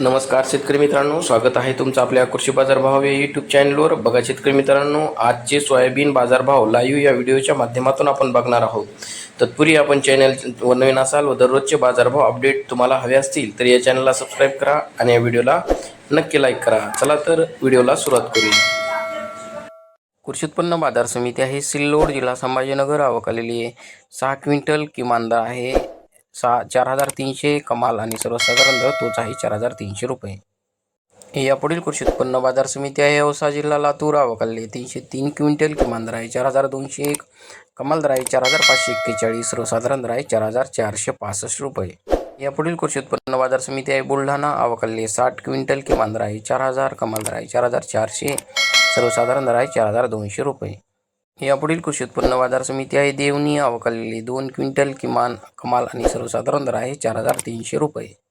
नमस्कार शेतकरी मित्रांनो स्वागत आहे तुमचं आपल्या कृषी बाजारभाव या यूट्यूब चॅनलवर बघा शेतकरी मित्रांनो आजचे सोयाबीन बाजारभाव लाईव्ह या व्हिडिओच्या माध्यमातून आपण बघणार आहोत. तत्पूर्वी आपण चॅनल व नवीन असाल व दररोजचे बाजारभाव अपडेट तुम्हाला हवे असतील तर या चॅनलला सबस्क्राईब करा आणि या व्हिडिओला नक्की लाईक करा. चला तर व्हिडिओला सुरुवात करूया. कृषी उत्पन्न बाजार समिती आहे सिल्लोड जिल्हा संभाजीनगर आवक आलेली आहे. सहा क्विंटल किमान दर आहे. सहा चार हजार तीनशे कमाल आणि सर्वसाधारण दर तोच आहे चार हजार तीनशे रुपये. यापुढील कृषी उत्पन्न बाजार समिती आहे. औसा जिल्हा लातूर आवक तीनशे तीन क्विंटल किमान दर आहे चार हजार दोनशे एक कमाल दर आहे चार हजार पाचशे एक्केचाळीस सर्वसाधारण दर आहे चार हजार चारशे पासष्ट रुपये. यापुढील कृषी उत्पन्न बाजार समिती आहे. बुलढाणा आवक साठ क्विंटल किमान दर आहे चार हजार कमाल दर आहे चार हजार चारशे सर्वसाधारण दर आहे चार हजार दोनशे रुपये. यापुढील कृषी उत्पन्न बाजार समिती आहे. देवणी अवकालेली दोन क्विंटल किमान कमाल आणि सर्वसाधारण दर आहे चार हजार तीनशे रुपये.